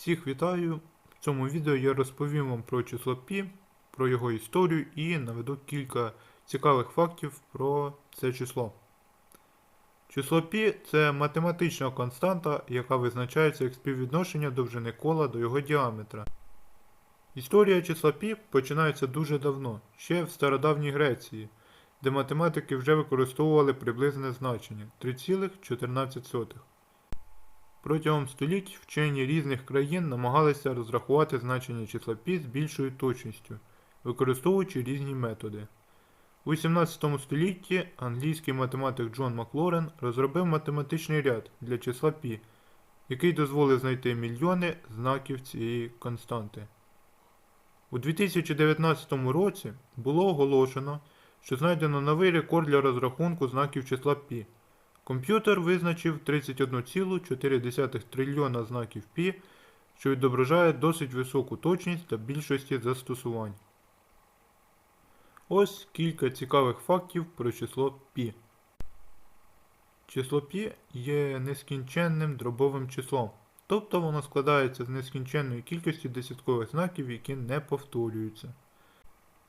Всіх вітаю! В цьому відео я розповім вам про число Пі, про його історію і наведу кілька цікавих фактів про це число. Число Пі це математична константа, яка визначається як співвідношення довжини кола до його діаметра. Історія числа Пі починається дуже давно, ще в стародавній Греції, де математики вже використовували приблизне значення 3,14. Протягом століть вчені різних країн намагалися розрахувати значення числа пі з більшою точністю, використовуючи різні методи. У 18 столітті англійський математик Джон Маклорен розробив математичний ряд для числа пі, який дозволив знайти мільйони знаків цієї константи. У 2019 році було оголошено, що знайдено новий рекорд для розрахунку знаків числа пі. Комп'ютер визначив 31,4 трильйона знаків π, що відображає досить високу точність для більшості застосувань. Ось кілька цікавих фактів про число π. Число π є нескінченним дробовим числом, тобто воно складається з нескінченної кількості десяткових знаків, які не повторюються.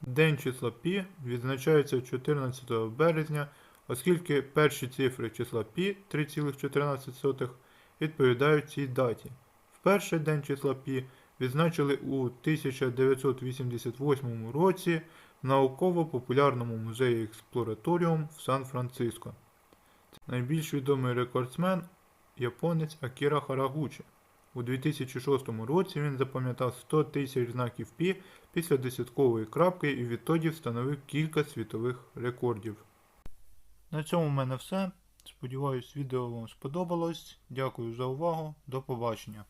День числа π відзначається 14 березня оскільки перші цифри числа π 3,14 відповідають цій даті. В перший день числа π відзначили у 1988 році в науково-популярному музеї Експлораторіум в Сан-Франциско. Найбільш відомий рекордсмен японець Акіра Харагучі. У 2006 році він запам'ятав 100 тисяч знаків Пі після десяткової крапки і відтоді встановив кілька світових рекордів. На цьому в мене все. Сподіваюсь, відео вам сподобалось. Дякую за увагу. До побачення.